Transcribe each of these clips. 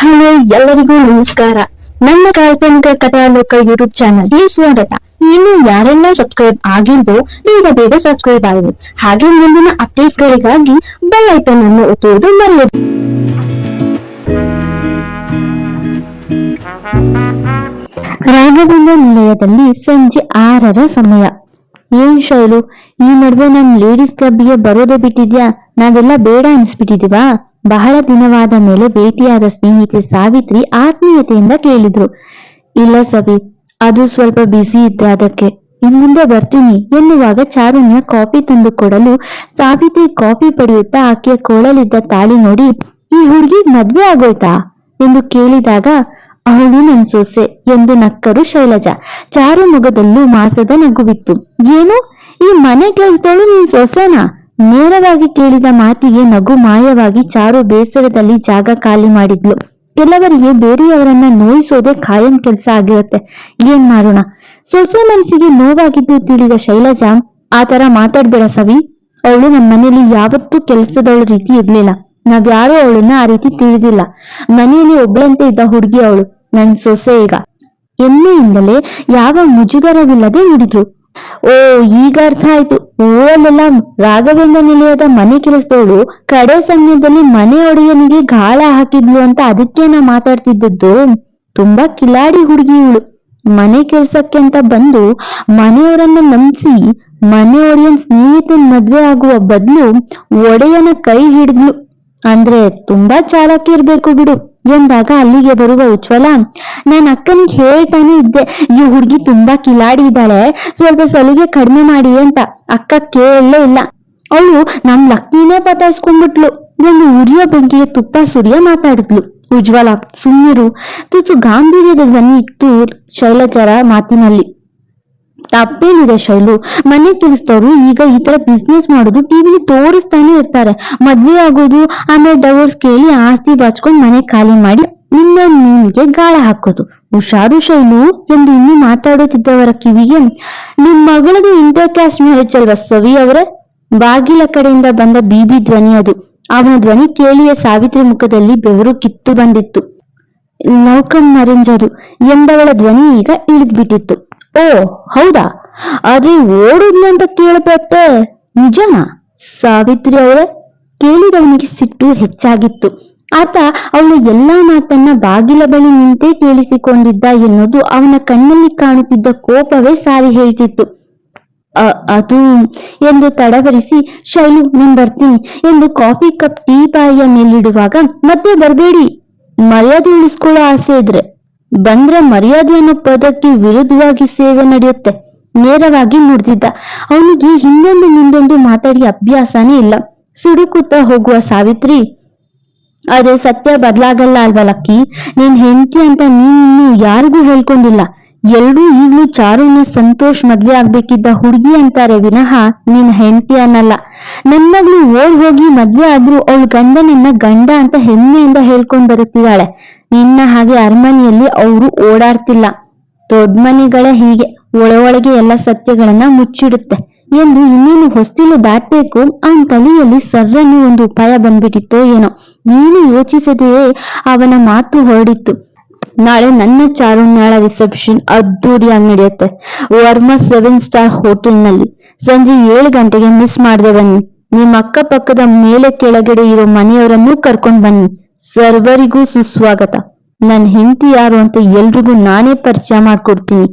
Hello ಎಲ್ಲರಿಗೂ ನಮಸ್ಕಾರ. ನನ್ನ ಕಾಲ್ಪನಿಕ ಕಥಾಲೋಕ ಯೂಟ್ಯೂಬ್ ಚಾನಲ್ಗೆ ಸ್ವಾಗತ. ಇನ್ನು ಯಾರೆಲ್ಲ ಸಬ್ಸ್ಕ್ರೈಬ್ ಆಗಿಲ್ವೋ, ಬೇಗ ಬೇಗ ಸಬ್ಸ್ಕ್ರೈಬ್ ಆಗಿದೆ ಹಾಗೆ ಮುಂದಿನ ಅಪ್ಡೇಟ್ಸ್ ಗಳಿಗಾಗಿ ಬೆಲ್ ಐಕನ್ ಅನ್ನು ಒತ್ತುವುದು ಮರೆಯದು. ರಾಘವೇಂದ್ರ ನಿಲಯದಲ್ಲಿ ಸಂಜೆ ಆರರ ಸಮಯ. ಏನ್ ಶೈಲು? ಈ ನಡುವೆ ನಮ್ ಲೇಡೀಸ್ ಕ್ಲಬ್ಗೆ ಬರೋದೇ ಬಿಟ್ಟಿದ್ಯಾ? ನಾವೆಲ್ಲ ಬೇಡ ಅನ್ಸ್ಬಿಟ್ಟಿದೀವಾ? ಬಹಳ ದಿನವಾದ ಮೇಲೆ ಭೇಟಿಯಾದ ಸ್ನೇಹಿತೆ ಸಾವಿತ್ರಿ ಆತ್ಮೀಯತೆಯಿಂದ ಕೇಳಿದ್ರು, ಇಲ್ಲ ಸವಿ, ಅದು ಸ್ವಲ್ಪ ಬ್ಯುಸಿ ಇದ್ದೆ ಅದಕ್ಕೆ, ಇನ್ ಮುಂದೆ ಬರ್ತೀನಿ ಎನ್ನುವಾಗ ಚಾರುಣ್ಯ ಕಾಫಿ ತಂದು ಕೊಡಲು ಸಾವಿತ್ರಿ ಕಾಫಿ ಪಡೆಯುತ್ತಾ ಆಕೆಯ ಕೋಳಲಿದ್ದ ತಾಳಿ ನೋಡಿ, ಈ ಹುಡುಗಿ ಮದ್ವೆ ಆಗೋಯ್ತಾ? ಎಂದು ಕೇಳಿದಾಗ, ಅವಳು ನನ್ ಸೊಸೆ ಎಂದು ನಕ್ಕರು ಶೈಲಜಾ. ಚಾರು ಮುಗದಲ್ಲೂ ಮಾಸದ ನಗುವಿತ್ತು. ಏನು? ಈ ಮನೆ ಕೆಲಸದವಳು ನಿನ್ ಸೊಸೆನಾ? ನೇರವಾಗಿ ಕೇಳಿದ ಮಾತಿಗೆ ನಗು ಮಾಯವಾಗಿ ಚಾರು ಬೇಸರದಲ್ಲಿ ಜಾಗ ಖಾಲಿ ಮಾಡಿದ್ಲು. ಕೆಲವರಿಗೆ ಬೇರೆಯವರನ್ನ ನೋಯಿಸೋದೇ ಖಾಯಂ ಕೆಲಸ ಆಗಿರುತ್ತೆ. ಏನ್ ಮಾಡೋಣ? ಸೊಸೆ ಮನಸ್ಸಿಗೆ ನೋವಾಗಿದ್ದು ತಿಳಿದ ಶೈಲಜಾ ಆತರ ಮಾತಾಡ್ಬೇಡ ಸವಿ. ಅವಳು ನಮ್ಮ ಮನೆಯಲ್ಲಿ ಯಾವತ್ತೂ ಕೆಲಸದವಳ ರೀತಿ ಇರ್ಲಿಲ್ಲ. ನಾವ್ಯಾರೂ ಅವಳನ್ನ ಆ ರೀತಿ ತಿಳಿದಿಲ್ಲ. ಮನೆಯಲ್ಲಿ ಒಬ್ಬಳಂತೆ ಇದ್ದ ಹುಡುಗಿ ಅವಳು. ನನ್ ಸೊಸೆ ಈಗ. ಎಮ್ಮೆಯಿಂದಲೇ ಯಾವ ಮುಜುಗರವಿಲ್ಲದೆ ನುಡಿದ್ರು. ಓ, ಈಗ ಅರ್ಥ ಆಯ್ತು. ಊರಲ್ಲೆಲ್ಲ ರಾಘವೇಂದ್ರ ನಿಲಯದ ಮನೆ ಕೆಲಸದವಳು ಕಡೆ ಸಮಯದಲ್ಲಿ ಮನೆ ಒಡೆಯನಿಗೆ ಗಾಳ ಹಾಕಿದ್ಲು ಅಂತ ಅದಕ್ಕೆ ನಾ ಮಾತಾಡ್ತಿದ್ದದ್ದು. ತುಂಬಾ ಕಿಲಾಡಿ ಹುಡುಗಿ ಇವಳು. ಮನೆ ಕೆಲ್ಸಕ್ಕೆ ಅಂತ ಬಂದು ಮನೆಯವರನ್ನ ನಂಬಿಸಿ ಮನೆ ಒಡೆಯನ್ ಸ್ನೇಹಿತನ್ ಮದ್ವೆ ಆಗುವ ಬದಲು ಒಡೆಯನ ಕೈ ಹಿಡಿದ್ಲು. ಅಂದ್ರೆ ತುಂಬಾ ಚಾಲಕಿ ಇರ್ಬೇಕು ಬಿಡು. ಎಂದಾಗ ಅಲ್ಲಿಗೆ ಬರುವ ಉಜ್ವಲ, ನಾನ್ ಅಕ್ಕನಿಗೆ ಹೇಳ್ತಾನೆ ಇದ್ದೆ. ಈ ಹುಡುಗಿ ತುಂಬಾ ಕಿಲಾಡಿ ಇದ್ದಾಳೆ. ಸ್ವಲ್ಪ ಸಲಿಗೆ ಕಡಿಮೆ ಮಾಡಿ ಅಂತ. ಅಕ್ಕ ಕೇಳಲೇ ಇಲ್ಲ. ಅವಳು ನಮ್ ಲಕ್ಕಿನೇ ಪಟಾಯಿಸ್ಕೊಂಡ್ಬಿಟ್ಲು ಎಂದು ಉರಿಯೋ ಬಗ್ಗೆ ತುಪ್ಪ ಸುರಿಯ ಮಾತಾಡಿದ್ಲು. ಉಜ್ವಲ ಸುಮ್ಮರು ತುಸು ಗಾಂಭೀರ್ಯದ ಧ್ವನಿ ಇತ್ತು ಶೈಲಜರ ಮಾತಿನಲ್ಲಿ. ತಪ್ಪೇನಿದೆ ಶೈಲು. ಮನೆ ಕೆಲಸದವರು ಈಗ ಈ ತರ ಬಿಸ್ನೆಸ್ ಮಾಡೋದು ಟಿವಿಲಿ ತೋರಿಸ್ತಾನೆ ಇರ್ತಾರೆ. ಮದ್ವೆ ಆಗೋದು, ಆಮೇಲೆ ಡವೋರ್ಸ್ ಕೇಳಿ ಆಸ್ತಿ ಬಾಚ್ಕೊಂಡ್ ಮನೆ ಖಾಲಿ ಮಾಡಿ ನಿನ್ನ ನೀನಿಗೆ ಗಾಳ ಹಾಕೋದು. ಹುಷಾರು ಶೈಲು ಎಂದು ಇನ್ನೂ ಮಾತಾಡುತ್ತಿದ್ದವರ ಕಿವಿಗೆ ನಿಮ್ ಮಗಳದು ಇಂಟರ್ ಕ್ಯಾಸ್ಟ್ ಮ್ಯಾರೇಜ್ ಅಲ್ವಾ ಸವಿ ಅವರ? ಬಾಗಿಲ ಕಡೆಯಿಂದ ಬಂದ ಬೀಬಿ ಧ್ವನಿ ಅದು. ಅವನ ಧ್ವನಿ ಕೇಳಿಯ ಸಾವಿತ್ರಿ ಮುಖದಲ್ಲಿ ಬೆವರು ಕಿತ್ತು ಬಂದಿತ್ತು. ನೌಕಂ ಮರಿಂಜರು ಎಂಬವಳ ಧ್ವನಿ ಈಗ ಇಳಿದ್ಬಿಟ್ಟಿತ್ತು. ಓ, ಹೌದಾ? ಆದ್ರೆ ಓಡುದ್ಲು ಅಂತ ಕೇಳಪಟ್ಟೆ ನಿಜನಾ? ಸಾವಿತ್ರಿ ಅವರೇ, ಕೇಳಿದವನಿಗೆ ಸಿಟ್ಟು ಹೆಚ್ಚಾಗಿತ್ತು. ಆತ ಅವಳು ಎಲ್ಲಾ ಮಾತನ್ನ ಬಾಗಿಲ ಬಳಿ ನಿಂತೇ ಕೇಳಿಸಿಕೊಂಡಿದ್ದ ಎನ್ನುವುದು ಅವನ ಕಣ್ಣಲ್ಲಿ ಕಾಣುತ್ತಿದ್ದ ಕೋಪವೇ ಸಾರಿ ಹೇಳ್ತಿತ್ತು. ಅದು ಎಂದು ತಡವರಿಸಿ, ಶೈಲು, ನಾನ್ ಬರ್ತೀನಿ ಎಂದು ಕಾಫಿ ಕಪ್ ಟೀ ಬಾಯಿಯ ಮೇಲಿಡುವಾಗ, ಮತ್ತೆ ಬರಬೇಡಿ. ಮರ್ಯಾದೆ ಉಳಿಸ್ಕೊಳ್ಳೋ ಆಸೆ ಇದ್ರೆ. ಬಂದ್ರೆ ಮರ್ಯಾದೆ ಅನ್ನೋ ಪದಕ್ಕೆ ವಿರುದ್ಧವಾಗಿ ಸೇವೆ ನಡೆಯುತ್ತೆ. ನೇರವಾಗಿ ನುಡಿದಿದ್ದ ಅವನಿಗೆ ಹಿಂದೊಂದು ಮುಂದೊಂದು ಮಾತಾಡಿ ಅಭ್ಯಾಸನೇ ಇಲ್ಲ. ಸುಡುಕುತ್ತಾ ಹೋಗುವ ಸಾವಿತ್ರಿ, ಅದೇ ಸತ್ಯ ಬದಲಾಗಲ್ಲ ಅಲ್ವಾ ಲಕ್ಕಿ? ನೀನ್ ಹೆಂಡತಿ ಅಂತ ನೀನು ಯಾರಿಗೂ ಹೇಳ್ಕೊಂಡಿಲ್ಲ. ಎಲ್ರೂ ಈಗ್ಲೂ ಚಾರುನ ಸಂತೋಷ್ ಮದ್ವೆ ಆಗ್ಬೇಕಿದ್ದ ಹುಡುಗಿ ಅಂತಾರೆ ವಿನಃ ನಿನ್ ಹೆಂಡತಿ ಅನ್ನಲ್ಲ. ನನ್ ಮಗಳು ಓಡ್ ಹೋಗಿ ಮದ್ವೆ ಆದ್ರೂ ಅವಳ ಗಂಡನನ್ನ ಗಂಡ ಅಂತ ಹೆಮ್ಮೆಯಿಂದ ಹೇಳ್ಕೊಂಡ್ ಬರುತ್ತಿದ್ದಾಳೆ. ನಿನ್ನ ಹಾಗೆ ಅರಮನೆಯಲ್ಲಿ ಅವರು ಓಡಾಡ್ತಿಲ್ಲ. ದೊಡ್ಡ ಮನೆಗಳೇ ಹೀಗೆ ಒಳ ಒಳಗೆ ಎಲ್ಲ ಸತ್ಯಗಳನ್ನ ಮುಚ್ಚಿಡುತ್ತೆ ಎಂದು ಇನ್ನೇನು ಹೊಸ್ತಿಲು ದಾಟಬೇಕು ಅವನ ತಲೆಯಲ್ಲಿ ಸರ್ರನ್ನು ಒಂದು ಉಪಾಯ ಬಂದ್ಬಿಟ್ಟಿತ್ತೋ ಏನೋ. ನೀನು ಯೋಚಿಸದೆಯೇ ಅವನ ಮಾತು ಹೊರಡಿತ್ತು. ನಾಳೆ ನನ್ನ ಚಾರುಣ್ಯಾಳ ರಿಸೆಪ್ಷನ್ ಅದ್ದೂರಿಯಾಗಿ ನಡೆಯುತ್ತೆ. ವರ್ಮ ಸೆವೆನ್ ಸ್ಟಾರ್ ಹೋಟೆಲ್ನಲ್ಲಿ. ಸಂಜೆ ಏಳು ಗಂಟೆಗೆ ಮಿಸ್ ಮಾಡದೆ ಬನ್ನಿ. ನಿಮ್ಮ ಅಕ್ಕಪಕ್ಕದ ಮೇಲೆ ಕೆಳಗಡೆ ಇರೋ ಮನೆಯವರನ್ನು ಕರ್ಕೊಂಡು ಬನ್ನಿ. ಸರ್ವರಿಗೂ ಸುಸ್ವಾಗತ. ನನ್ನ ಹೆಂಡತಿ ಯಾರು ಅಂತ ಎಲ್ರಿಗೂ ನಾನೇ ಪರಿಚಯ ಮಾಡ್ಕೊಡ್ತೀನಿ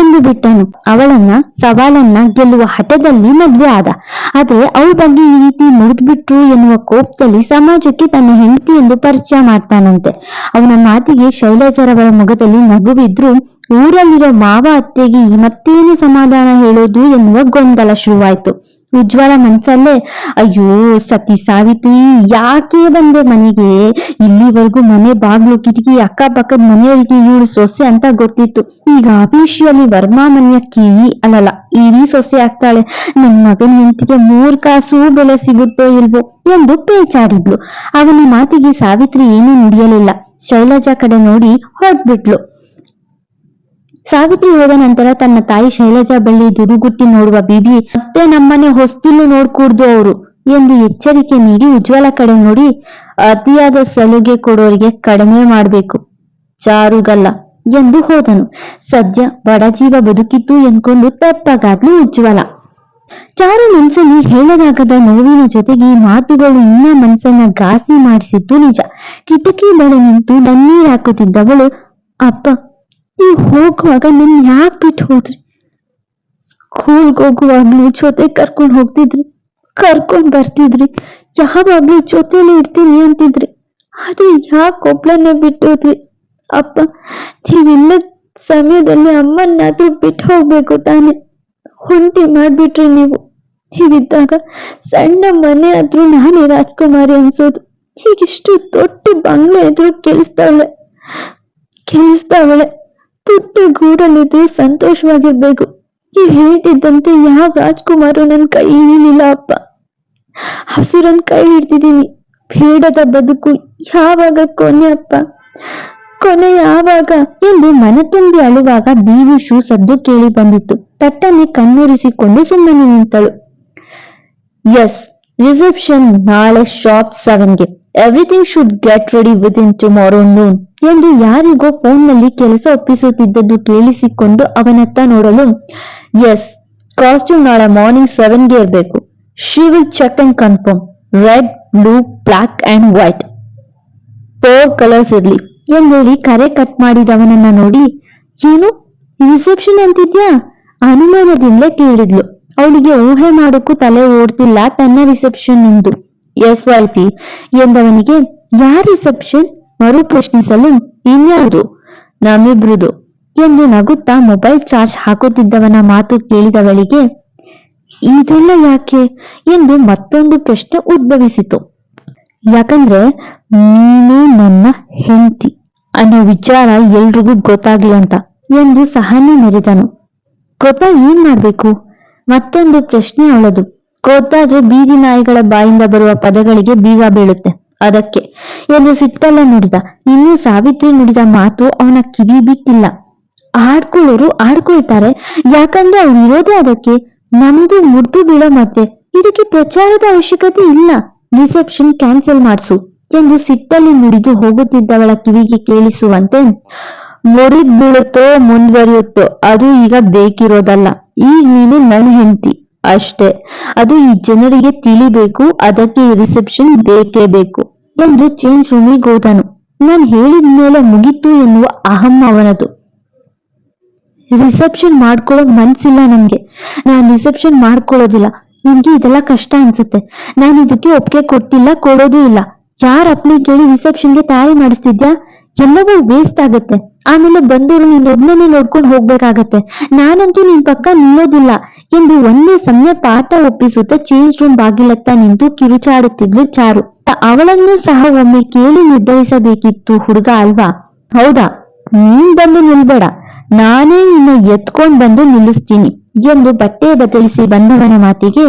ಎಂದು ಬಿಟ್ಟನು. ಅವಳನ್ನ, ಸವಾಲನ್ನ ಗೆಲ್ಲುವ ಹಠದಲ್ಲಿ ಮದ್ವೆ ಆದ. ಆದ್ರೆ ಅವಳ ಬಗ್ಗೆ ಈ ರೀತಿ ಮುಗಿದ್ಬಿಟ್ರು ಎನ್ನುವ ಕೋಪದಲ್ಲಿ ಸಮಾಜಕ್ಕೆ ತನ್ನ ಹೆಂಡತಿ ಎಂದು ಪರಿಚಯ ಮಾಡ್ತಾನಂತೆ. ಅವನ ಮಾತಿಗೆ ಶೈಲಜರವರ ಮುಖದಲ್ಲಿ ನಗುವಿದ್ರು ಊರಲ್ಲಿರೋ ಮಾವ ಅತ್ತೆಗೆ ಮತ್ತೇನು ಸಮಾಧಾನ ಹೇಳೋದು ಎನ್ನುವ ಗೊಂದಲ ಶುರುವಾಯ್ತು. ಉಜ್ವಲ ಮನ್ಸಲ್ಲೇ, ಅಯ್ಯೋ ಸತಿ ಸಾವಿತ್ರಿ, ಯಾಕೆ ಬಂದೆ ಮನೆಗೆ? ಇಲ್ಲಿವರೆಗೂ ಮನೆ ಬಾಗ್ಲು ಕಿಟಕಿ ಅಕ್ಕಪಕ್ಕದ ಮನೆಯವರಿಗೆ ಇವಳು ಸೊಸೆ ಅಂತ ಗೊತ್ತಿತ್ತು. ಈಗ ಅಭಿಷಿಯಲ್ಲಿ ವರ್ಮಾ ಮನೆಯ ಕಿವಿ ಅಲ್ಲಲ್ಲ ಇಡೀ ಸೊಸೆ ಆಗ್ತಾಳೆ. ನನ್ ಮಗನ ಹೆಂಡತಿಗೆ ಮೂರ್ ಕಾಸು ಬೆಲೆ ಸಿಗುತ್ತೋ ಇಲ್ವೋ? ಎಂದು ಪೇಚಾಡಿದ್ಲು. ಅವನ ಮಾತಿಗೆ ಸಾವಿತ್ರಿ ಏನೂ ನುಡಿಯಲಿಲ್ಲ. ಶೈಲಜಾ ಕಡೆ ನೋಡಿ ಹೊರಟ್ಬಿಟ್ಲು. ಸಾವಿತ್ರಿ ಹೋದ ನಂತರ ತನ್ನ ತಾಯಿ ಶೈಲಜಾ ಬಳ್ಳಿ ದುರುಗುಟ್ಟಿ ನೋಡುವ ಬಿಬಿ, ಮತ್ತೆ ನಮ್ಮನೆ ಹೊಸ್ತಿಲು ನೋಡ್ಕೂಡ್ದು ಅವರು ಎಂದು ಎಚ್ಚರಿಕೆ ನೀಡಿ ಉಜ್ವಲ ಕಡೆ ನೋಡಿ, ಅತಿಯಾದ ಸಲುಗೆ ಕೊಡೋರಿಗೆ ಕಡಿಮೆ ಮಾಡಬೇಕು. ಚಾರುಗಲ್ಲ ಎಂದು ಹೋದನು. ಸದ್ಯ ಬಡಜೀವ ಬದುಕಿತ್ತು ಎಂದ್ಕೊಂಡು ತೆಪ್ಪಗಾದ್ಲು ಉಜ್ವಲ. ಚಾರು ಮನ್ಸಲ್ಲಿ ಹೇಳಲಾಗದ ನೋವಿನ ಜೊತೆಗೆ ಮಾತುಗಳು ಇನ್ನ ಮನ್ಸನ್ನ ಘಾಸಿ ಮಾಡಿಸಿದ್ದು ನಿಜ. ಕಿಟಕಿ ಬಳಿ ನಿಂತು ನನ್ನೀರ್ ಹಾಕುತ್ತಿದ್ದವಳು, ಅಪ್ಪ ನೀವು ಹೋಗುವಾಗ ನಿಮ್ ಯಾಕೆ ಬಿಟ್ಟು ಹೋದ್ರಿ? ಸ್ಕೂಲ್ಗೆ ಹೋಗುವಾಗ್ಲೂ ಜೊತೆ ಕರ್ಕೊಂಡ್ ಹೋಗ್ತಿದ್ರಿ, ಕರ್ಕೊಂಡ್ ಬರ್ತಿದ್ರಿ ಯಾವಾಗ್ಲೂ ಜೊತೆಲಿ ಇರ್ತೀನಿ ಅಂತಿದ್ರಿ. ಆದ್ರೆ ಯಾಕೆ ಒಬ್ಳನ್ನೇ ಬಿಟ್ಟು ಹೋದ್ರಿ? ಅಪ್ಪ ನೀವಿಲ್ಲ ಸಮಯದಲ್ಲಿ ಅಮ್ಮನ್ನಾದ್ರೂ ಬಿಟ್ಟು ಹೋಗ್ಬೇಕು ತಾನೆ. ಹೊಂಟಿ ಮಾಡ್ಬಿಟ್ರಿ ನೀವು. ಹೀಗಿದ್ದಾಗ ಸಣ್ಣ ಮನೆ ಆದ್ರೂ ನಾನೇ ರಾಜ್ಕುಮಾರಿ ಅನ್ಸೋದು. ಹೀಗಿಷ್ಟು ದೊಡ್ಡ ಬಂಗ್ಲೆ ಎದುರು ಕೇಳಿಸ್ತಾವಳೆ. ಕೇಳಿಸ್ತಾವಳೆ. ಪುಟ್ಟ ಗೂಡಲ್ಲಿದ್ದು ಸಂತೋಷವಾಗಿರ್ಬೇಕು. ಈ ಹೇಳ್ತಿದ್ದಂತೆ ಯಾವ ರಾಜ್ಕುಮಾರು ನನ್ ಕೈ ಹಿಡಿಲಿಲ್ಲ ಅಪ್ಪ. ಹಸುರನ್ ಕೈ ಹಿಡ್ತಿದ್ದೀನಿ ಬೇಡದ ಬದುಕು ಯಾವಾಗ ಕೊನೆ ಅಪ್ಪ. ಕೊನೆ ಯಾವಾಗ? ಎಂದು ಮನ ತುಂಬಿ ಅಳುವಾಗ ಬೀವಿಶು ಸದ್ದು ಕೇಳಿ ಬಂದಿತ್ತು. ತಟ್ಟನೆ ಕಣ್ಣೂರಿಸಿಕೊಂಡು ಸುಮ್ಮನೆ ನಿಂತಳು. ಎಸ್, ರಿಸೆಪ್ಷನ್ ನಾಳೆ shop ಸೆವೆನ್ಗೆ. Everything should get ready with in tomorrow noon ಎಂದು ಯಾರಿಗೋ ಫೋನ್ನಲ್ಲಿ ಕೆಲಸ ಒಪ್ಪಿಸುತ್ತಿದ್ದದ್ದು ಕೇಳಿಸಿಕೊಂಡು ಅವನತ್ತ ನೋಡಲು ಎಸ್ ಕಾಸ್ಟ್ಯೂಮ್ ನಾಳೆ ಮಾರ್ನಿಂಗ್ ಸೆವೆನ್ಗೆ ಇರಬೇಕು. She will check and confirm red blue black and white four colours ಇರ್ಲಿ. ಎಂದೇಳಿ ಕರೆ ಕಟ್ ಮಾಡಿದವನನ್ನ ನೋಡಿ, ಏನು? ರಿಸೆಪ್ಷನ್ ಅಂತಿದ್ಯಾ? ಅನುಮಾನದಿಂದಲೇ ಕೇಳಿದ್ಲು. ಅವಳಿಗೆ ಊಹೆ ಮಾಡೋಕ್ಕೂ ತಲೆ ಓಡ್ತಿಲ್ಲ ತನ್ನ ರಿಸೆಪ್ಷನ್ ಎಂದು ಎಸ್ ವೈ ಪಿ ಎಂದವನಿಗೆ ಯಾರ ರಿಸೆಪ್ಷನ್ ಮರು ಪ್ರಶ್ನಿಸಲು ಇನ್ಯಾವುದು? ನಮ್ಮಿಬ್ರುದು. ಎಂದು ನಗುತ್ತಾ ಮೊಬೈಲ್ ಚಾರ್ಜ್ ಹಾಕುತ್ತಿದ್ದವನ ಮಾತು ಕೇಳಿದವಳಿಗೆ, ಇದೆಲ್ಲ ಯಾಕೆ? ಎಂದು ಮತ್ತೊಂದು ಪ್ರಶ್ನೆ ಉದ್ಭವಿಸಿತು. ಯಾಕಂದ್ರೆ, ನೀನು ನನ್ನ ಹೆಂಡತಿ ಅನ್ನೋ ವಿಚಾರ ಎಲ್ರಿಗೂ ಗೊತ್ತಾಗ್ಲಿ ಅಂತ ಎಂದು ಸಹನೆ ಮೆರೆದನು. ಗೊತ್ತಾಗ ಏನ್ ಮಾಡ್ಬೇಕು? ಮತ್ತೊಂದು ಪ್ರಶ್ನೆ ಅವಳದು ಗೊತ್ತಾದ್ರೆ ಬೀದಿ ನಾಯಿಗಳ ಬಾಯಿಂದ ಬರುವ ಪದಗಳಿಗೆ ಬೀಗ ಬೀಳುತ್ತೆ. ಅದಕ್ಕೆ ಎಂದು ಸಿಟ್ಟಲ್ಲ ನುಡಿದ, ಇನ್ನೂ ಸಾವಿತ್ರಿ ನುಡಿದ ಮಾತು ಅವನ ಕಿವಿ ಬಿಟ್ಟಿಲ್ಲ. ಆಡ್ಕೊಳ್ಳೋರು ಆಡ್ಕೊಳ್ತಾರೆ, ಯಾಕಂದ್ರೆ ಅವ್ರು ಇರೋದೇ ಅದಕ್ಕೆ. ನಮ್ದು ಮುರ್ದು ಬೀಳೋ ಮತ್ತೆ, ಇದಕ್ಕೆ ಪ್ರಚಾರದ ಅವಶ್ಯಕತೆ ಇಲ್ಲ. ರಿಸೆಪ್ಷನ್ ಕ್ಯಾನ್ಸಲ್ ಮಾಡಿಸು ಎಂದು ಸಿಟ್ಟಲ್ಲಿ ನುಡಿದು ಹೋಗುತ್ತಿದ್ದವಳ ಕಿವಿಗೆ ಕೇಳಿಸುವಂತೆ, ಮುರಿದ್ ಬೀಳುತ್ತೋ, ಮುಂದುವರಿಯುತ್ತೋ, ಅದು ಈಗ ಬೇಕಿರೋದಲ್ಲ. ಈಗ ನೀನು ನನ್ನ ಹೆಂಡತಿ. ಅಷ್ಟೇ. ಅದು ಈ ಜನರಿಗೆ ತಿಳಿಬೇಕು, ಅದಕ್ಕೆ ರಿಸೆಪ್ಷನ್ ಬೇಕೇ ಬೇಕು ಎಂದು ಚೇಂಜ್ ರೂಮಿಗೆ ಹೋದನು. ನಾನು ಹೇಳಿದ ಮೇಲೆ ಮುಗಿತು ಎನ್ನುವ ಅಹಂ ಅವನದು. ರಿಸೆಪ್ಷನ್ ಮಾಡ್ಕೊಳ್ಳೋಕ್ ಮನ್ಸಿಲ್ಲ ನನ್ಗೆ ನಾನ್ ರಿಸೆಪ್ಷನ್ ಮಾಡ್ಕೊಳ್ಳೋದಿಲ್ಲ. ನನ್ಗೆ ಇದೆಲ್ಲ ಕಷ್ಟ ಅನ್ಸುತ್ತೆ. ನಾನು ಇದಕ್ಕೆ ಒಪ್ಪಿಗೆ ಕೊಟ್ಟಿಲ್ಲ, ಕೊಡೋದೂ ಇಲ್ಲ. ಯಾರ ಅಪ್ಲಿ ಕೇಳಿ ರಿಸೆಪ್ಷನ್ಗೆ ತಯಾರಿ ಮಾಡಿಸ್ತಿದ್ಯಾ? ಎಲ್ಲವೂ ವೇಸ್ಟ್ ಆಗತ್ತೆ. ಆಮೇಲೆ ಬಂದವರು ನೀನ್ ಒಬ್ನೇ ನೋಡ್ಕೊಂಡು ಹೋಗ್ಬೇಕಾಗತ್ತೆ. ನಾನಂತೂ ನಿನ್ ಪಕ್ಕ ನಿಲ್ಲೋದಿಲ್ಲ. ಎಂದು ಒಂದೇ ಸಮಯ ಪಾಠ ಒಪ್ಪಿಸುತ್ತಾ ಚೇಂಜ್ ರೂಮ್ ಬಾಗಿಲತ್ತ ನಿಂತು ಕಿರುಚಾಡುತ್ತಿದ್ಲು ಚಾರು. ಅವಳನ್ನು ಸಹ ಒಮ್ಮೆ ಕೇಳಿ ನಿರ್ಧರಿಸಬೇಕಿತ್ತು ಹುಡುಗ ಅಲ್ವಾ? ಹೌದಾ? ನೀನ್ ಬಂದು ನಿಲ್ಬೇಡ. ನಾನೇ ನಿನ್ನ ಎತ್ಕೊಂಡ್ ಬಂದು ನಿಲ್ಲಿಸ್ತೀನಿ ಎಂದು ಬಟ್ಟೆ ಬದಲಿಸಿ ಬಂದವನ ಮಾತಿಗೆ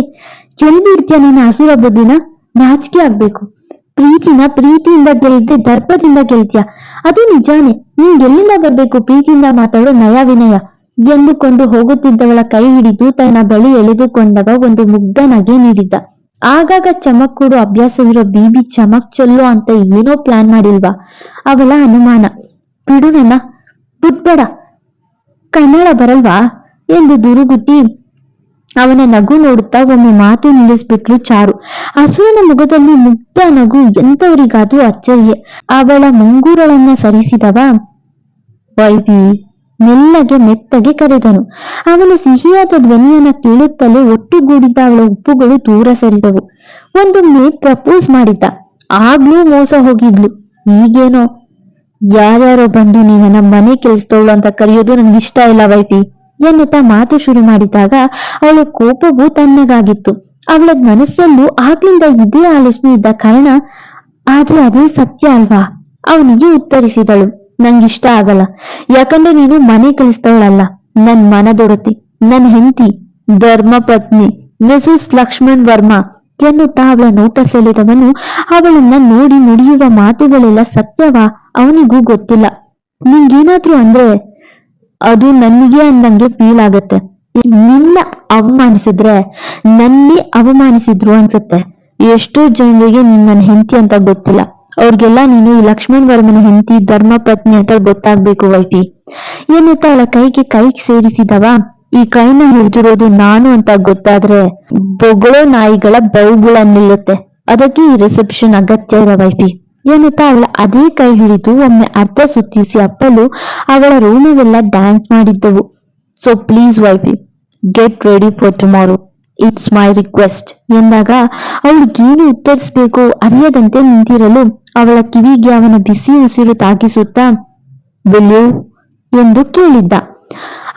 ಎಲ್ ಬಿಡ್ತೀಯ ನಿನ್ನ ಹಸುರ ಬುದ್ಧಿನ? ನಾಚಿಕೆ ಆಗ್ಬೇಕು. ಪ್ರೀತಿನ ಪ್ರೀತಿಯಿಂದ ಗೆಲ್ದೆ ದರ್ಪದಿಂದ ಗೆಲ್ತೀಯ? ಅದು ನಿಜಾನೇ. ನೀನ್ ಎಲ್ಲಿಂದ ಬರ್ಬೇಕು ಪ್ರೀತಿಯಿಂದ ಮಾತಾಡೋ, ನಯ ವಿನಯ? ಎಂದುಕೊಂಡು ಹೋಗುತ್ತಿದ್ದವಳ ಕೈ ಹಿಡಿದು ತನ್ನ ಬಳಿ ಎಳೆದುಕೊಂಡವ ಒಂದು ಮುಗ್ಧ ನಗೆ ನೀಡಿದ್ದ. ಆಗಾಗ ಚಮಕ್ ಕೊಡೋ ಅಭ್ಯಾಸವಿರೋ ಬೀಬಿ ಚಮಕ್ ಚೆಲ್ಲೋ ಅಂತ ಏನೋ ಪ್ಲಾನ್ ಮಾಡಿಲ್ವಾ? ಅವಳ ಅನುಮಾನ. ಬಿಡು ನನ್ನ ಕನ್ನಡ ಬರಲ್ವಾ? ಎಂದು ದುರುಗುಟ್ಟಿ ಅವನ ನಗು ನೋಡುತ್ತಾ ಒಮ್ಮೆ ಮಾತು ನಿಲ್ಲಿಸ್ಬಿಟ್ಲು ಚಾರು. ಹಸುವಿನ ಮುಖದಲ್ಲಿ ಮುಗ್ಧ ನಗು ಎಂತವರಿಗಾದ್ರೂ ಅಚ್ಚರಿಯೇ. ಅವಳ ಮುಂಗೂರಳನ್ನ ಸರಿಸಿದವ ವೈಬಿ ಮೆಲ್ಲಗೆ ಮೆತ್ತಗೆ ಕರೆದನು. ಅವನ ಸಿಹಿಯಾದ ಧ್ವನಿಯನ್ನ ಕೇಳುತ್ತಲೇ ಒಟ್ಟುಗೂಡಿದ ಅವಳ ಉಪ್ಪುಗಳು ದೂರ ಸರಿದವು. ಒಂದೊಮ್ಮೆ ಪ್ರಪೋಸ್ ಮಾಡಿದ್ದ. ಆಗ್ಲೂ ಮೋಸ ಹೋಗಿದ್ಲು. ಈಗೇನೋ? ಯಾರ್ಯಾರೋ ಬಂದು ನೀವನ್ನ ಮನೆ ಕೆಲ್ಸದವಳು ಅಂತ ಕರೆಯೋದು ನನ್ಗೆ ಇಷ್ಟ ಇಲ್ಲ ವೈಫಿ ಎನ್ನುತ್ತಾ ಮಾತು ಶುರು ಮಾಡಿದಾಗ ಅವಳ ಕೋಪವು ತನ್ನಗಾಗಿತ್ತು ಅವಳ ಮನಸ್ಸಲ್ಲೂ ಆಗ್ಲಿಂದ ಇದೇ ಆಲೋಚನೆ ಇದ್ದ ಕಾರಣ ಆದ್ರೆ ಅದೇ ಸತ್ಯ ಅಲ್ವಾ? ಅವನಿಗೆ ಉತ್ತರಿಸಿದಳು, ನಂಗಿಷ್ಟ ಆಗಲ್ಲ. ಯಾಕಂದ್ರೆ ನೀನು ಮನೆ ಕಲಿಸ್ತವಳಲ್ಲ. ನನ್ ಮನದೊಡತಿ, ನನ್ ಹೆಂಡತಿ, ಧರ್ಮ ಪತ್ನಿ, ಮಿಸಸ್ ಲಕ್ಷ್ಮಣ್ ವರ್ಮಾ ಎನ್ನುತ್ತಾ ಅವಳ ನೋಟ ಸೆಳೆದವನು ಅವಳನ್ನ ನೋಡಿ ನುಡಿಯುವ ಮಾತುಗಳೆಲ್ಲ ಸತ್ಯವಾ? ಅವನಿಗೂ ಗೊತ್ತಿಲ್ಲ. ನಿಂಗೇನಾದ್ರೂ ಅಂದ್ರೆ ಅದು ನನಗೆ ಅಂದಂಗೆ ಫೀಲ್ ಆಗತ್ತೆ. ನಿನ್ನ ಅವಮಾನಿಸಿದ್ರೆ ನನ್ನೇ ಅವಮಾನಿಸಿದ್ರು ಅನ್ಸುತ್ತೆ. ಎಷ್ಟೋ ಜನರಿಗೆ ನೀನ್ ನನ್ನ ಹೆಂಡತಿ ಅಂತ ಗೊತ್ತಿಲ್ಲ. ಅವ್ರಿಗೆಲ್ಲ ನೀನು ಲಕ್ಷ್ಮಣ್ ವರ್ಮನ ಹೆಂಡತಿ ಧರ್ಮ ಪತ್ನಿ ಅಂತ ಗೊತ್ತಾಗ್ಬೇಕು ವೈಟಿ ಏನಂತ ಅವಳ ಕೈಗೆ ಕೈ ಸೇರಿಸಿದವ? ಈ ಕೈನ ಹಿಡಿದಿರೋದು ನಾನು ಅಂತ ಗೊತ್ತಾದ್ರೆ ಬೊಗಳೋ ನಾಯಿಗಳ ಬೈಗುಳ ನಿಲ್ಲುತ್ತೆ. ಅದಕ್ಕೆ ಈ ರಿಸೆಪ್ಷನ್ ಅಗತ್ಯ ಇದೆ ವೈಟಿ ಎನ್ನುತ್ತಾ ಅವಳ ಅದೇ ಕೈ ಹಿಡಿದು ಒಮ್ಮೆ ಅರ್ಧ ಸುತ್ತಿಸಿ ಅಪ್ಪಲು ಅವಳ ರೂಮಿಗೆಲ್ಲ ಡ್ಯಾನ್ಸ್ ಮಾಡಿದ್ದವು. So please wifey get ready for tomorrow it's my request ಎಂದಾಗ ಅವಳಿಗೇನು ಉತ್ತರಿಸಬೇಕು. ಅರಿಯದಂತೆ ನಿಂತಿರಲು ಅವಳ ಕಿವಿಗೆ ಅವನ ಬಿಸಿ ಉಸಿರು ತಾಗಿಸುತ್ತಾ ಬೆಲ್ಲು ಎಂದು ಕೇಳಿದ್ದ.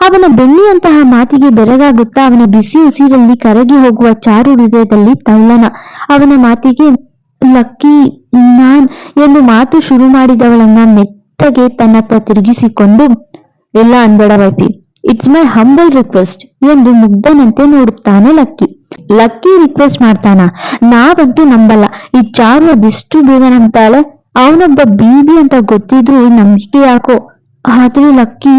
ಅವನ ಬೆಳ್ಳಿಯಂತಹ ಮಾತಿಗೆ ಬೆರಗಾಗುತ್ತಾ ಅವನ ಬಿಸಿ ಉಸಿರಲ್ಲಿ ಕರಗಿ ಹೋಗುವ ಚಾರು ಹೃದಯದಲ್ಲಿ ತಳ್ಳನ. ಅವನ ಮಾತಿಗೆ ಲಕ್ಕಿ ನಾನ್ ಎಂದು ಮಾತು ಶುರು ಮಾಡಿದವಳನ್ನ ಮೆತ್ತಗೆ ತನ್ನತ್ತ ತಿರುಗಿಸಿಕೊಂಡು, ಇಲ್ಲ ಅನ್ಬೇಡ ಇಟ್ಸ್ ಮೈ ಹಂಬಲ್ ರಿಕ್ವೆಸ್ಟ್ ಎಂದು ಮುಗ್ಧನಂತೆ ನೋಡುತ್ತಾನೆ ಲಕ್ಕಿ. ಲಕ್ಕಿ ರಿಕ್ವೆಸ್ಟ್ ಮಾಡ್ತಾನ? ನಾವಂತೂ ನಂಬಲ್ಲ. ಈ ಚಾರು ಅದೆಷ್ಟು ಬೇಗ ನಂಬ್ತಾಳೆ? ಅವನೊಬ್ಬ ಬೀಬಿ ಅಂತ ಗೊತ್ತಿದ್ರು ನಂಬಿಕೆ ಯಾಕೋ? ಆದ್ರೆ ಲಕ್ಕಿ,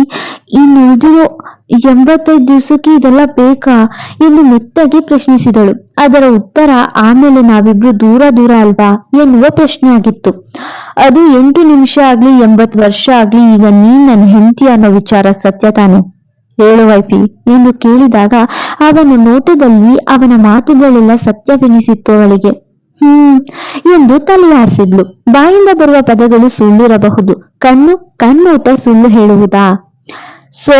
ಈ ಉಳಿದಿರೋ ಎಂಬತ್ತೈದು ದಿವಸಕ್ಕೆ ಇದೆಲ್ಲ ಬೇಕಾ ಎಂದು ಮೆತ್ತಗೆ ಪ್ರಶ್ನಿಸಿದಳು. ಅದರ ಉತ್ತರ, ಆಮೇಲೆ ನಾವಿಬ್ರು ದೂರ ದೂರ ಅಲ್ವಾ? ಎನ್ನುವ ಪ್ರಶ್ನೆಯಾಗಿತ್ತು ಅದು ಎಂಟು ನಿಮಿಷ ಆಗ್ಲಿ, ಎಂಬತ್ತು ವರ್ಷ ಆಗ್ಲಿ, ಈಗ ನೀನ್ ನನ್ನ ಹೆಂಡತಿ ಅನ್ನೋ ವಿಚಾರ ಸತ್ಯ ತಾನೆ? ಹೇಳು ವೈಪಿ ಎಂದು ಕೇಳಿದಾಗ ಅವನ ನೋಟದಲ್ಲಿ ಅವನ ಮಾತುಗಳೆಲ್ಲ ಸತ್ಯವೆನಿಸಿತ್ತು ಅವಳಿಗೆ. ಹ್ಮ್, ಎಂದು ತಲೆಯಾರಿಸಿದ್ಲು ಬಾಯಿಂದ ಬರುವ ಪದಗಳು ಸುಳ್ಳಿರಬಹುದು. ಕಣ್ಣು, ಕಣ್ಣೋಟ ಸುಳ್ಳು ಹೇಳುವುದಾ? ಸೊ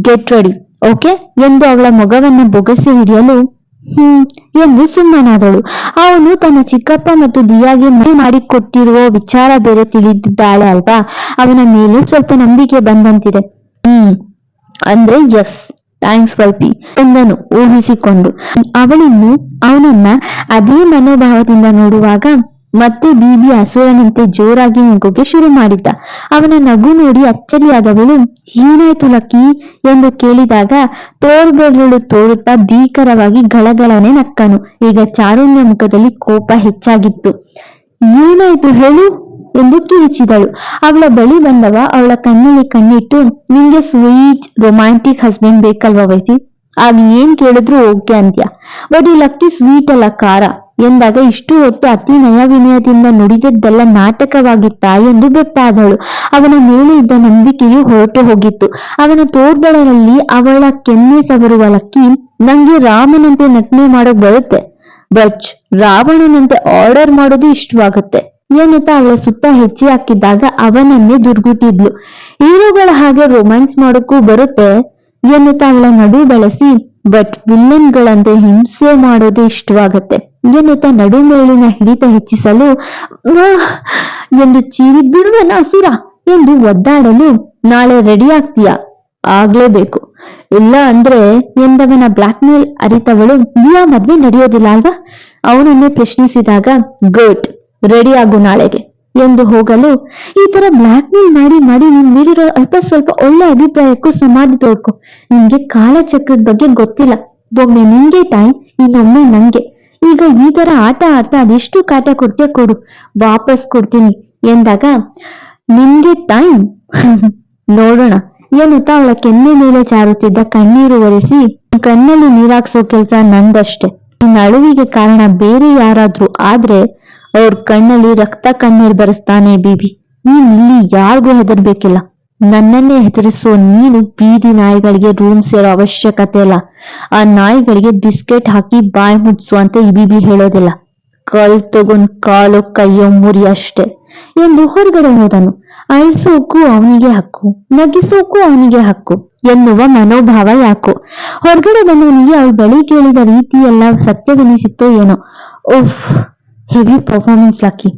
ಗೆಟ್ ರೆಡಿ ಓಕೆ ಎಂದು ಅವಳ ಮೊಗವನ್ನು ಬೊಗಸಿ ಹಿಡಿಯಲು, ಹ್ಮ್, ಎಂದು ಸುಮ್ಮನಾದಳು. ಅವನು ತನ್ನ ಚಿಕ್ಕಪ್ಪ ಮತ್ತು ದಿಯಾಗೆ ಮನೆ ಮಾಡಿಕೊಟ್ಟಿರುವ ವಿಚಾರ ಬೇರೆ ತಿಳಿದಿದ್ದಾಳೆ ಅಲ್ವಾ? ಅವನ ಮೇಲೆ ಸ್ವಲ್ಪ ನಂಬಿಕೆ ಬಂದಂತಿದೆ. ಹ್ಮ್, ಅಂದ್ರೆ ಎಸ್ ಥ್ಯಾಂಕ್ಸ್ ವಲ್ಪಿ ಎಂದನು ಊಹಿಸಿಕೊಂಡು. ಅವಳನ್ನು ಅವನನ್ನ ಅದೇ ಮನೋಭಾವದಿಂದ ನೋಡುವಾಗ ಮತ್ತೆ ಬೀಬಿ ಹಸುರನಂತೆ ಜೋರಾಗಿ ನಗುಗೆ ಶುರು ಮಾಡಿದ್ದ ಅವನ ನಗು ನೋಡಿ ಅಚ್ಚರಿಯಾದವಳು ಏನಾಯ್ತು ಲಕ್ಕಿ ಎಂದು ಕೇಳಿದಾಗ ತೋರ್ಬೆರಳು ತೋರುತ್ತಾ ಭೀಕರವಾಗಿ ಗಳಗಳನೆ ನಕ್ಕನು. ಈಗ ಚಾರುಣ್ಯ ಮುಖದಲ್ಲಿ ಕೋಪ ಹೆಚ್ಚಾಗಿತ್ತು. ಏನಾಯ್ತು ಹೇಳು ಎಂದು ಕಿರಿಚಿದಳು ಅವಳ ಬಳಿ ಬಂದವ ಅವಳ ಕಣ್ಣಲ್ಲಿ ಕಣ್ಣಿಟ್ಟು, ನಿಂಗೆ ಸ್ವೀಟ್ ರೊಮ್ಯಾಂಟಿಕ್ ಹಸ್ಬೆಂಡ್ ಬೇಕಲ್ವಾ ವೈಫಿ? ಆಗ ಏನ್ ಕೇಳಿದ್ರು ಓಕೆ ಅಂತ್ಯ. ಬಟ್ ಈ ಲಕ್ಕಿ ಸ್ವೀಟ್ ಅಲ್ಲ, ಖಾರ. ಎಂದಾಗ ಇಷ್ಟು ಹೊತ್ತು ಅತಿ ನಯವಿನಯದಿಂದ ನುಡಿದದ್ದೆಲ್ಲ ನಾಟಕವಾಗಿತ್ತ ಎಂದು ಬೆಪ್ಪಾದಳು ಅವನ ಮೇಲೆ ಇದ್ದ ನಂಬಿಕೆಯು ಹೊರಟು ಹೋಗಿತ್ತು. ಅವನ ತೋರ್ಬಳರಲ್ಲಿ ಅವಳ ಕೆನ್ನೆ ಸವರುವ ಲಕ್ಕಿ, ನಂಗೆ ರಾಮನಂತೆ ನಟನೆ ಮಾಡೋಕ್ ಬರುತ್ತೆ. ಬಚ್, ರಾವಣನಂತೆ ಆರ್ಡರ್ ಮಾಡೋದು ಇಷ್ಟವಾಗುತ್ತೆ. ಎನ್ನುತ್ತಾ ಅವಳ ಸುತ್ತ ಹೆಚ್ಚಿ ಹಾಕಿದ್ದಾಗ ಅವನನ್ನೇ ದುರ್ಗುಟ್ಟಿದ್ಲು. ಹೀರೋಗಳ ಹಾಗೆ ರೊಮ್ಯಾನ್ಸ್ ಮಾಡೋಕ್ಕೂ ಬರುತ್ತೆ? ಎನ್ನುತ್ತಾ ಅವಳ ನಡು ಬಳಸಿ ಬಟ್ ವಿಲ್ಲನ್ಗಳಂತೆ ಹಿಂಸೆ ಮಾಡೋದು ಇಷ್ಟವಾಗತ್ತೆ. ಎನ್ನುತ್ತಾ ನಡು ಮೇಲಿನ ಹಿಡಿತ ಹೆಚ್ಚಿಸಲು! ಎಂದು ಚೀರಿ ಬಿಡುವನ ಅಸುರ ಎಂದು ಒದ್ದಾಡಲು ನಾಳೆ ರೆಡಿ ಆಗ್ತೀಯಾ? ಆಗ್ಲೇಬೇಕು ಇಲ್ಲ ಅಂದ್ರೆ ಎಂದವನ ಬ್ಲಾಕ್ ಮೇಲ್ ಅರಿತವಳು ದಿಯಾ ಮದ್ವೆ ನಡೆಯೋದಿಲ್ಲ ಅಲ್ವಾ? ಅವನನ್ನೇ ಪ್ರಶ್ನಿಸಿದಾಗ, ಗುಡ್ ರೆಡಿ ಆಗು ನಾಳೆಗೆ. ಎಂದು ಹೋಗಲು ಈ ತರ ಬ್ಲಾಕ್ ಮೇಲ್ ಮಾಡಿ ಮಾಡಿ ನೀನ್ ನೀಡಿರೋ ಅಲ್ಪ ಸ್ವಲ್ಪ ಒಳ್ಳೆ ಅಭಿಪ್ರಾಯಕ್ಕೂ ಸಮಾಧಿ ತೋಡ್ಕೊ ನಿನ್ಗೆ ಕಾಲಚಕ್ರದ ಬಗ್ಗೆ ಗೊತ್ತಿಲ್ಲ. ಒಮ್ಮೆ ನಿಂಗೆ ಟೈಮ್ ಇನ್ನೊಮ್ಮೆ ನಂಗೆ. ಈಗ ಈ ತರ ಆಟ ಆಡ್ತಾ ಅದೆಷ್ಟು ಕಾಟ ಕೊಡ್ತೀಯ ಕೊಡು. ವಾಪಸ್ ಕೊಡ್ತೀನಿ ಎಂದಾಗ ನಿಮ್ಗೆ ಟೈಮ್ ನೋಡೋಣ ಎನ್ನುತ್ತಾ ಅವಳ ಕೆನ್ನೆ ಮೇಲೆ ಚಾರುತ್ತಿದ್ದ ಕಣ್ಣೀರು ಒರೆಸಿ ಕಣ್ಣಲ್ಲಿ ನೀರಾಕ್ಸೋ ಕೆಲ್ಸ ನಂದಷ್ಟೆ. ನಿನ್ನ ಅಳುವಿಗೆ ಕಾರಣ ಬೇರೆ ಯಾರಾದ್ರೂ ಆದ್ರೆ ಅವ್ರ ಕಣ್ಣಲ್ಲಿ ರಕ್ತ ಕಣ್ಣೀರ್ ಬರೆಸ್ತಾನೆ ಬೀಬಿ. ನೀನ್ ಇಲ್ಲಿ ಯಾರಿಗೂ ಹೆದರ್ಬೇಕಿಲ್ಲ. ನನ್ನನ್ನೇ ಹೆದರಿಸೋ ನೀನು ಬೀದಿ ನಾಯಿಗಳಿಗೆ ರೂಮ್ ಸೇರೋ ಅವಶ್ಯಕತೆ ಇಲ್ಲ. ಆ ನಾಯಿಗಳಿಗೆ ಬಿಸ್ಕೆಟ್ ಹಾಕಿ ಬಾಯಿ ಮುಚ್ಚು ಅಂತ ಬೀಬಿ ಹೇಳೋದಿಲ್ಲ. ಕಲ್ ತಗೊಂಡ್ ಕಾಲು ಕೈಯೋ ಮುರಿ ಅಷ್ಟೇ. ಎಂದು ಹೊರಗಡೆ ಹೋದನು ಅಳಿಸೋಕು ಅವನಿಗೆ ಹಕ್ಕು, ನಗಿಸೋಕು ಅವನಿಗೆ ಹಕ್ಕು ಎನ್ನುವ ಮನೋಭಾವ ಯಾಕೋ. ಹೊರಗಡೆ ಬಂದವನಿಗೆ ಅವಳ ಬಳಿ ಕೇಳಿದ ರೀತಿಯೆಲ್ಲ ಸತ್ಯವೆನಿಸಿತ್ತೋ ಏನೋ. ಓಹ್ heavy performance lucky.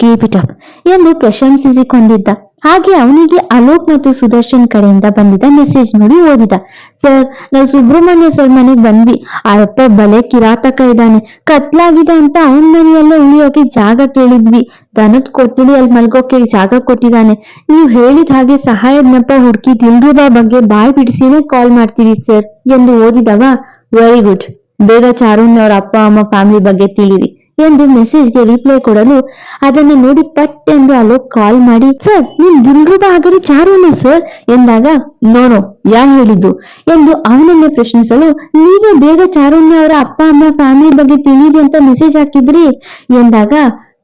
Keep it up ಎಂದು ಪ್ರಶಂಸಿಸಿಕೊಂಡಿದ್ದ. ಹಾಗೆ ಅವನಿಗೆ ಅಲೋಕ್ ಮತ್ತು ಸುದರ್ಶನ್ ಕಡೆಯಿಂದ ಬಂದಿದ್ದ ಮೆಸೇಜ್ ನೋಡಿ ಓದಿದ. ಸರ್ ನಾವು ಸುಬ್ರಹ್ಮಣ್ಯ ಸರ್ ಮನೆಗೆ ಬಂದ್ವಿ. ಆ ಅಪ್ಪ ಬಲೆ ಕಿರಾತಕ ಇದ್ದಾನೆ. ಕತ್ಲಾಗಿದೆ ಅಂತ ಅವನ ಮನೆಯಲ್ಲೇ ಉಳಿಯೋಕೆ ಜಾಗ ಕೇಳಿದ್ವಿ. ದನದ ಕೊಟ್ಟಿಲಿ ಅಲ್ಲಿ ಮಲ್ಗೋಕೆ ಜಾಗ ಕೊಟ್ಟಿದ್ದಾನೆ ನೀವು ಹೇಳಿದ ಹಾಗೆ ಸಹಾಯದ ನೆಪ ಹುಡುಕಿ ತಿಳ್ದಿರೋ ಬಗ್ಗೆ ಬಾಯ್ ಬಿಡಿಸಿನೇ ಕಾಲ್ ಮಾಡ್ತೀವಿ ಸರ್ ಎಂದು ಓದಿದವ. ವೆರಿ ಗುಡ್ ಬೇಗ ಚಾರುಣ್ಯವ್ರ ಅಪ್ಪ, ಅಮ್ಮ ಫ್ಯಾಮಿಲಿ ಬಗ್ಗೆ ತಿಳಿರಿ. ಎಂದು ಮೆಸೇಜ್ಗೆ ರಿಪ್ಲೈ ಕೊಡಲು ಅದನ್ನು ನೋಡಿ ಪಟ್ ಎಂದು ಅಲೋಕ್ ಕಾಲ್ ಮಾಡಿ ಸರ್ ನಿಮ್ ದಿಲ್ರುಬ ಆಗಲಿ ಚಾರುನ ಸರ್ ಎಂದಾಗ ನೋಡೋ ಯಾರು ಹೇಳಿದ್ದು? ಎಂದು ಅವನನ್ನೇ ಪ್ರಶ್ನಿಸಲು, ನೀವೇ ಬೇಗ ಚಾರುಣ್ಯ ಅವರ ಅಪ್ಪ, ಅಮ್ಮ ಫ್ಯಾಮಿಲಿ ಬಗ್ಗೆ ತಿಳಿಯಿರಿ ಅಂತ ಮೆಸೇಜ್ ಹಾಕಿದ್ರಿ? ಎಂದಾಗ,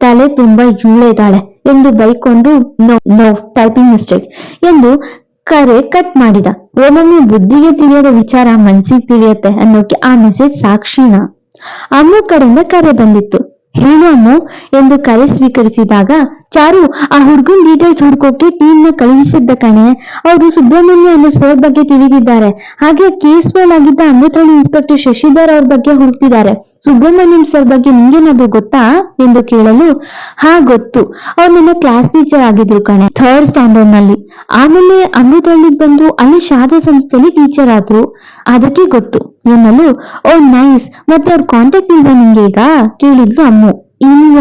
ತಲೆ ತುಂಬಾ ಇದ್ದಾಳೆ ಎಂದು ಬೈಕೊಂಡು ನೋ ನೋ ಟೈಪಿಂಗ್ ಮಿಸ್ಟೇಕ್ ಎಂದು ಕರೆ ಕಟ್ ಮಾಡಿದ. ಒಮ್ಮೊಮ್ಮೆ ಬುದ್ಧಿಗೆ ತಿಳಿಯದ ವಿಚಾರ ಮನ್ಸಿಗೆ ತಿಳಿಯತ್ತೆ ಅನ್ನೋಕೆ ಆ ಮೆಸೇಜ್ ಸಾಕ್ಷಿನ? ಅಮ್ಮು ಕಡೆಯಿಂದ ಕರೆ ಬಂದಿತ್ತು ಹೇಳು ಅಮ್ಮು ಎಂದು ಕರೆ ಸ್ವೀಕರಿಸಿದಾಗ ಚಾರು, ಆ ಹುಡುಗನ್ ಡೀಟೇಲ್ಸ್ ಹುಡ್ಕೋಕೆ ಟೀಮ್ನ ಕಳುಹಿಸಿದ್ದ ಕಣೆ ಅವರು ಸುಬ್ರಹ್ಮಣ್ಯ ಅನ್ನೋ ಸರ್ ಬಗ್ಗೆ ತಿಳಿದಿದ್ದಾರೆ. ಹಾಗೆ ಕೇಸ್ ಫೈಲ್ ಆಗಿದ್ದ ಅಮೃತಹಳ್ಳಿ ಇನ್ಸ್ಪೆಕ್ಟರ್ ಶಶಿಧರ್ ಅವ್ರ ಬಗ್ಗೆ ಹುಡುಕ್ತಿದ್ದಾರೆ ಸುಬ್ರಹ್ಮಣ್ಯಂ ಸರ್ ಬಗ್ಗೆ ನಿಮ್ಗೇನಾದ್ರು ಗೊತ್ತಾ ಎಂದು ಕೇಳಲು, ಹಾ, ಗೊತ್ತು. ಅವ್ರು ನನ್ನ ಕ್ಲಾಸ್ ಟೀಚರ್ ಆಗಿದ್ರು ಕಣೆ ಥರ್ಡ್ ಸ್ಟ್ಯಾಂಡರ್ಡ್ನಲ್ಲಿ. ಆಮೇಲೆ ಅಮೃತಹಳ್ಳಿಗೆ ಬಂದು ಅಲ್ಲಿ ಶಾರದಾ ಸಂಸ್ಥೆಯಲ್ಲಿ ಟೀಚರ್ ಆದ್ರು. ಅದಕ್ಕೆ ಗೊತ್ತು ಎನ್ನಲು, ಓ ನೈಸ್ ಮತ್ತೆ ಅವ್ರ ಕಾಂಟ್ಯಾಕ್ಟ್ ಇಲ್ವಾ ನಿಮ್ಗೆ ಈಗ ಕೇಳಿದ್ಲು ಅಮ್ಮು. ಇಲ್ಲ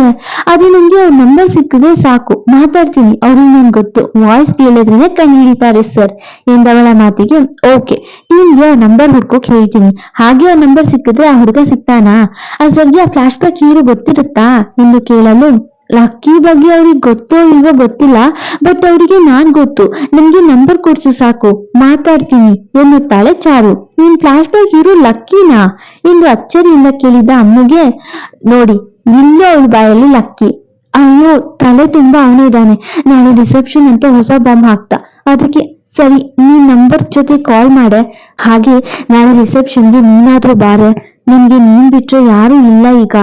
ಅದು ನಂಗೆ ಅವ್ರ ನಂಬರ್ ಸಿಕ್ಕಿದ್ರೆ ಸಾಕು. ಮಾತಾಡ್ತೀನಿ. ಅವ್ರಿಗೆ ನನ್ ಗೊತ್ತು. ವಾಯ್ಸ್ ಕೇಳಿದ್ರೇನೆ ಕಣ್ಣು ಹಿಡಿತಾರೆ ಸರ್ ಎಂದವಳ ಮಾತಿಗೆ ಓಕೆ ನಿಮ್ಗೆ ಅವ್ರ ನಂಬರ್ ಹುಡ್ಕೋಕ್ ಹೇಳ್ತೀನಿ. ಹಾಗೆ ಅವ್ರ ನಂಬರ್ ಸಿಕ್ಕಿದ್ರೆ ಆ ಹುಡುಗ ಸಿಗ್ತಾನಾ? ಆ, ಸರ್ಗೆ ಆ ಫ್ಲಾಶ್ ಬ್ಯಾಕ್ ಹೀರೋ ಗೊತ್ತಿರುತ್ತಾ? ಎಂದು ಕೇಳಲು ಲಕ್ಕಿ ಬಗ್ಗೆ ಅವ್ರಿಗೆ ಗೊತ್ತೋ ಇಲ್ವೋ ಗೊತ್ತಿಲ್ಲ ಬಟ್ ಅವರಿಗೆ ನಾನ್ ಗೊತ್ತು. ನಮ್ಗೆ ನಂಬರ್ ಕೊಡ್ಸು ಸಾಕು. ಮಾತಾಡ್ತೀನಿ ಎನ್ನುತ್ತಾಳೆ ಚಾರು. ನೀನ್ ಫ್ಲಾಶ್ ಬ್ಯಾಗ್ ಇರು ಲಕ್ಕಿನಾ ಎಂದು ಅಚ್ಚರಿಯಿಂದ ಕೇಳಿದ ಅಮ್ಮಗೆ, ನೋಡಿ ಇಲ್ಲೇ ಅವಳ ಬಾಯಲ್ಲಿ ಲಕ್ಕಿ ಅಯ್ಯೋ, ತಲೆ ತುಂಬಾ ಅವನೇ ಇದ್ದಾನೆ ನಾಳೆ ರಿಸೆಪ್ಷನ್ ಅಂತ ಹೊಸ ಬಾಂಬ್ ಹಾಕ್ತಾ. ಅದಕ್ಕೆ, ಸರಿ, ನೀನ್ ನಂಬರ್ ಜೊತೆ ಕಾಲ್ ಮಾಡೆ. ಹಾಗೆ, ನಾಳೆ ರಿಸೆಪ್ಷನ್ಗೆ ನೀನಾದ್ರೂ ಬಾರೆ. ನಿನ್ಗೆ ನೀನ್ ಬಿಟ್ರೆ ಯಾರು ಇಲ್ಲ ಈಗ.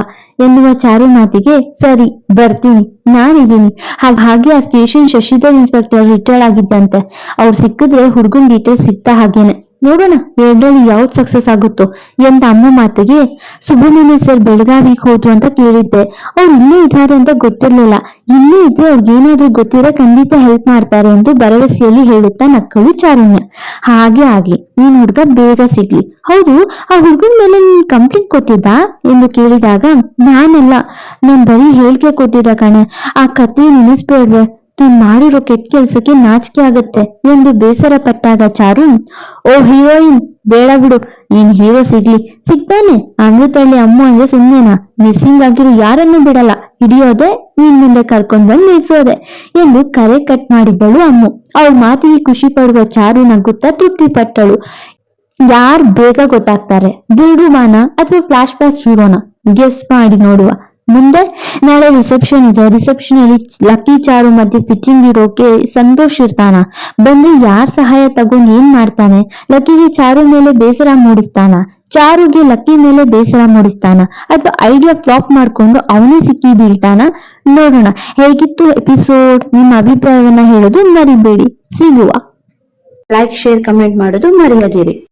ಎನ್ನುವ ಚಾರು ಮಾತಿಗೆ ಸರಿ, ಬರ್ತೀನಿ, ನಾನಿದ್ದೀನಿ. ಹಾಗ್- ಹಾಗೆ ಆ ಸ್ಟೇಷನ್ ಶಶಿಧರ್ ಇನ್ಸ್ಪೆಕ್ಟರ್ ರಿಟೈರ್ಡ್ ಆಗಿದ್ದಂತೆ. ಅವ್ರು ಸಿಕ್ಕಿದ್ರೆ ಹುಡುಗನ್ ಡೀಟೇಲ್ಸ್ ಸಿಗ್ತಾ ಹಾಗೇನೆ. ನೋಡೋಣ, ಎರಡರಲ್ಲಿ ಯಾವ್ದು ಸಕ್ಸಸ್ ಆಗುತ್ತೋ ಎಂದ ಅಮ್ಮ ಮಾತಿಗೆ ಸುಬ್ರಹ್ಮಣ್ಯ ಸರ್ ಬೆಳಗಾವಿಗೆ ಹೋದ್ರು ಅಂತ ಕೇಳಿದ್ದೆ. ಅವ್ರು ಇಲ್ಲೇ ಇದ್ದಾರೆ ಅಂತ ಗೊತ್ತಿರ್ಲಿಲ್ಲ. ಇಲ್ಲೇ ಇದ್ರೆ ಅವ್ರಿಗೆ ಏನಾದ್ರೂ ಗೊತ್ತಿರ ಖಂಡಿತ ಹೆಲ್ಪ್ ಮಾಡ್ತಾರೆ ಎಂದು ಭರವಸೆಯಲ್ಲಿ ಹೇಳುತ್ತಾ ನಕ್ಕಳು ಚಾರುಣ್ಯ. ಹಾಗೆ ಆಗ್ಲಿ, ನೀನ್ ಹುಡ್ಗ ಬೇಗ ಸಿಗ್ಲಿ. ಹೌದು, ಆ ಹುಡ್ಗನ್ ಮೇಲೆ ನೀನ್ ಕಂಪ್ಲೇಂಟ್ ಕೊಟ್ಟಿದ್ದಾ? ಎಂದು ಕೇಳಿದಾಗ, ನಾನಲ್ಲ. ನಾನ್ ಬರೀ ಹೇಳ್ಕೆ ಕೊಟ್ಟಿದ್ದ ಕಣೆ. ಆ ಕತೆ ನೆನೆಸ್ಬೇಡ್ವೆ. ನೀನ್ ಮಾಡಿರೋ ಕೆಟ್ಟ ಕೆಲ್ಸಕ್ಕೆ ನಾಚಿಕೆ ಆಗತ್ತೆ ಎಂದು ಬೇಸರ ಪಟ್ಟಾಗ ಚಾರು ಓ ಹೀರೋಯಿನ್ ಬೇಡ ಬಿಡು, ನೀನ್ ಹೀರೋ ಸಿಗ್ಲಿ. ಸಿಗ್ತಾನೆ. ಅಮೃತಳ್ಳಿ ಅಮ್ಮ ಅಂದ್ರೆ ಸುಮ್ಮನೆನಾ ಮಿಸ್ಸಿಂಗ್ ಆಗಿರೋ ಯಾರನ್ನೂ ಬಿಡಲ್ಲ. ಹಿಡಿಯೋದೆ ನೀನ್ ಮುಂದೆ ಕರ್ಕೊಂಡ್ ಬಂದ್ ನಿಲ್ಸೋದೆ ಎಂದು ಕರೆ ಕಟ್ ಮಾಡಿದ್ದಳು ಅಮ್ಮು. ಅವಳ ಮಾತಿಗೆ ಖುಷಿ ಪಡುವ ಚಾರು ನಗುತ್ತಾ ತೃಪ್ತಿ ಪಟ್ಟಳು. ಯಾರ್ ಬೇಗ ಗೊತ್ತಾಗ್ತಾರೆ? ದಿಲ್ರುಬಾನ ಅಥವಾ ಫ್ಲಾಶ್ ಬ್ಯಾಕ್ ಹೀರೋನ ಗೆಸ್ ಮಾಡಿ ನೋಡುವ. ಮುಂದೆ ನಾಳೆ ರಿಸೆಪ್ಷನ್ ಇದೆ. ರಿಸೆಪ್ಷನ್ ಅಲ್ಲಿ ಲಕ್ಕಿ ಚಾರು ಮಧ್ಯೆ ಫಿಟ್ಟಿಂಗ್ ಇರೋಕೆ ಸಂತೋಷ್ ಇರ್ತಾನ. ಬಂದ್ರೆ ಯಾರ್ ಸಹಾಯ ತಗೊಂಡ್ ಏನ್ ಮಾಡ್ತಾನೆ? ಲಕ್ಕಿಗೆ ಚಾರು ಮೇಲೆ ಬೇಸರ ಮೂಡಿಸ್ತಾನ. ಚಾರುಗೆ ಲಕ್ಕಿ ಮೇಲೆ ಬೇಸರ ಮೂಡಿಸ್ತಾನ. ಅಥವಾ ಐಡಿಯಾ ಫ್ಲಾಪ್ ಮಾಡ್ಕೊಂಡು ಅವನೇ ಸಿಕ್ಕಿ ಬೀಳ್ತಾನ. ನೋಡೋಣ. ಹೇಗಿತ್ತು ಎಪಿಸೋಡ್ ನಿಮ್ಮ ಅಭಿಪ್ರಾಯವನ್ನ ಹೇಳೋದು ಮರಿಬೇಡಿ. ಸಿಗುವ. ಲೈಕ್ ಶೇರ್ ಕಮೆಂಟ್ ಮಾಡೋದು ಮರೆಯದಿರಿ.